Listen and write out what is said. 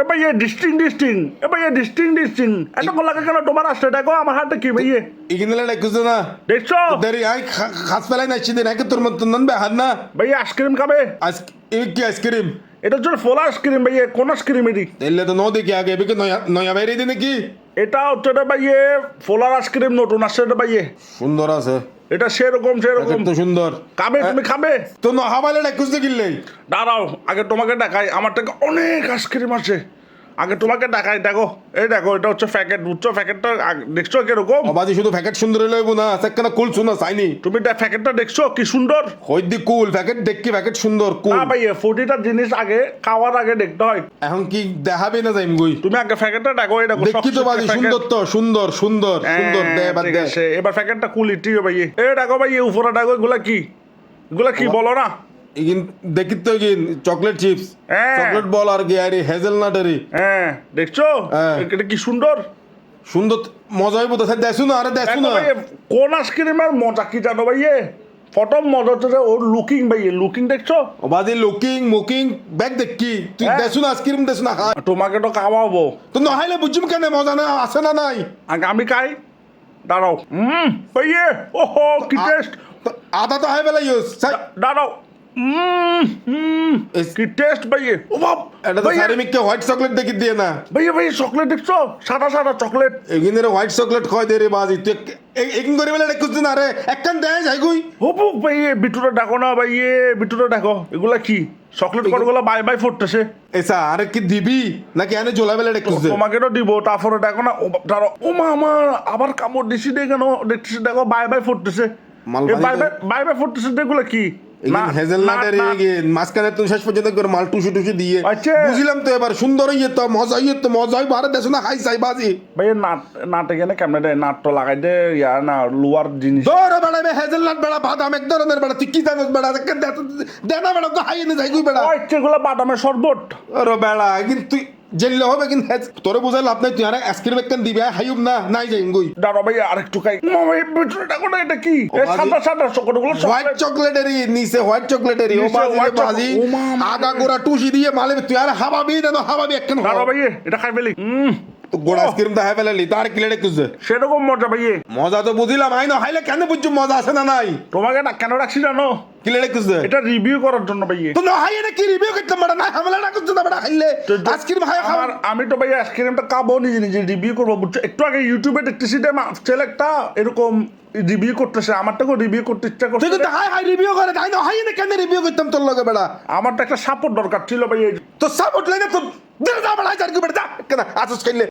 এ ভাইয়ে ডিস্টিং ডিস্টিং এ ভাইয়ে ডিস্টিং ডিস্টিং এত লাগে কেন তোমার আসছে? দেখো আমার হাতে কি ভাইয়ে ইগিনলে ডাকুছ না দেখছ? দেরি আই খাস পেলাই নাইছি দিন আগে তোর মতন নন বেহাদ না। ভাইয়া আইসক্রিম খাবে? আইস কি আইসক্রিম এটা হচ্ছে ফোলা আইসক্রিম ভাইয়ে কোন আইসক্রিম এটি এলে তো ন দেখি আগে এবিকে নয়া নয়া বাইরে দিনে কি? এটা হচ্ছে এটা ভাইয়ে ফোলার আইসক্রিম নতুন আসছে এটা ভাইয়ে সুন্দর আছে। এটা সেরকম সেরকম। তো সুন্দর। খাবে তুমি খাবে? তো ন হাবালে খুঁজতে কিনলে দাঁড়াও আগে তোমাকে দেখাই আমার থেকে অনেক আইসক্রিম আছে আগে তোমাকে দেখাই দেখো এই দেখো এটা হচ্ছে প্যাকেট বুঝছ? প্যাকেটটা দেখছ কীরকম অবাদি শুধু প্যাকেট সুন্দর লইব না সেখানে কুল শুনো চাইনি তুমি এটা প্যাকেটটা দেখছ? কি সুন্দর? হইদি কুল প্যাকেট দেখি প্যাকেট সুন্দর কুল। না ভাইয়া প্রতিটা জিনিস আগে খাওয়ার আগে দেখতে হয়। এখন কি দেখাবে না যাইম গই? তুমি আগে প্যাকেটটা দেখো এটা দেখো তো বাদি সুন্দর তো সুন্দর সুন্দর সুন্দর দে হ্যাঁ, বাদ দে। এবার প্যাকেটটা কুলিটি ভাই এ। দেখো ভাই উপরে দেখো এগুলা কি? এগুলা কি বলো না? ইগিন দেখি তো ইগিন চকলেট চিপস। চকলেট বল আর কি আরে হেজেলনাট আরে হ্যাঁ দেখছ? হ্যাঁ। এটা কি সুন্দর? সুন্দর মজা হইব তো দেখছ না আরে দেখছ দেখো না ভাই কোন আইসক্রিমের মজা কি জানো ভাইয়ে? প্রথম মজা হচ্ছে ওর লুকিং ভাইয়ে লুকিং দেখছ? অবাদি লুকিং মুকিং ব্যাগ দেখি তুই হ্যাঁ। দেখছ না আইসক্রিম দেখছ না তোমাকে তো খাওয়াবো। তো নহাইলে বুঝুম কেন মজা না আছে না নাই? আমি খাই দাঁড়াও। হুম ভাইয়ে ওহো কি টেস্ট আধা তো হাই বেলা ইউজ দাঁড়াও। কি টেস্ট ভাইয়ে ও বাপ এটা তো সারিমিককে হোয়াইট চকলেট দেখি দিয়ে না ভাইয়া ভাইয়া চকলেট দেখছ সাদা সাদা চকলেট এগিনের হোয়াইট চকলেট দে রে বাজি তুই এগিন করে বেলা দেখছিস না রে একখান দেয় যাই গুই হবুক ভাইয়ে বিটুরে ডাকো না ভাইয়ে ডাকো এগুলা কি চকলেট বাই বাই ফুটতেছে এসা আরে কি দিবি নাকি এনে জোলা বেলা তোমাকে তো দিব তারপরে দেখো না ও ও মা আমার আবার কামড় দিছি দে কেন দেখতেছি দেখো বাই বাই ফুটতেছে বাই বাই বাই বাই ফুটতেছে দেখগুলো কি হেজেলনাট মাঝখানে শেষ পর্যন্ত করে মাল টুসু টুসু দিয়ে আচ্ছা। বুঝলাম তো এবার সুন্দর হইয়ে তো মজা হইয়ে তো মজা দেশ না খাই চাই বাজি। নাট নাটে কেন কেমনে দে নাট তো লাগাই দে ইয়া না লোয়ার জিনিস। দৌড় বেড়া বে হেজেলনাট বেড়া বাদাম এক ধরনের বেড়া তুই কি জানিস বেড়া? দেনা বেড়া তো হাই এনে যাই গুই বেড়া ওই বাদামের শরবত। বেড়া কিন্তু তুই জেললে হবে কিন্তু তোরে বুঝাই লাভ নাই তুই আর আইসক্রিম একখান দিবি হাইব না নাই যাই গই। দাঁড়া ভাই আরেকটু খাই। মা ভাই কোনা এটা কি? সাদা সাদা চকলেটগুলো হোয়াইট চকলেটেরই নিচে হোয়াইট চকলেটেরই ও বাজি আগা গোড়া টুসি দিয়ে মালে তুই আর হাবাবি না হাবাবি একখান দাঁড়া ভাই এটা খাই ফেলি। তো গোড়া আইসক্রিম তো হাই ফেলালি তার কিলেটে কুজে সেরকম মজা ভাইয়ে। মজা তো বুঝিলাম আই না হাইলে কেন বুঝছ মজা আছে না নাই? তোমাকে না কেন রাখছি জানো? কিলেটে কুজে এটা রিভিউ করার জন্য ভাইয়ে। তো না হাই এটা কি রিভিউ করতাম বড় না হামলা না করছ না হাইলে? আইসক্রিম হাই আমার আমি তো ভাইয়া আইসক্রিমটা খাব নিজে নিজে রিভিউ করব বুঝছ? একটু আগে ইউটিউবে দেখতেছি যে ছেলেটা এরকম রিভিউ করতেছে আমারটাকে রিভিউ করতে ইচ্ছা করছে। হাই হাই রিভিউ করে তাই না? হাই না কেন রিভিউ করতাম তোর লগে বেড়া আমার তো একটা সাপোর্ট দরকার ছিল ভাইয়া। তো সাপোর্ট না তো দে যা বড় হাই কি বেড়া যা কেন আসস খাইলে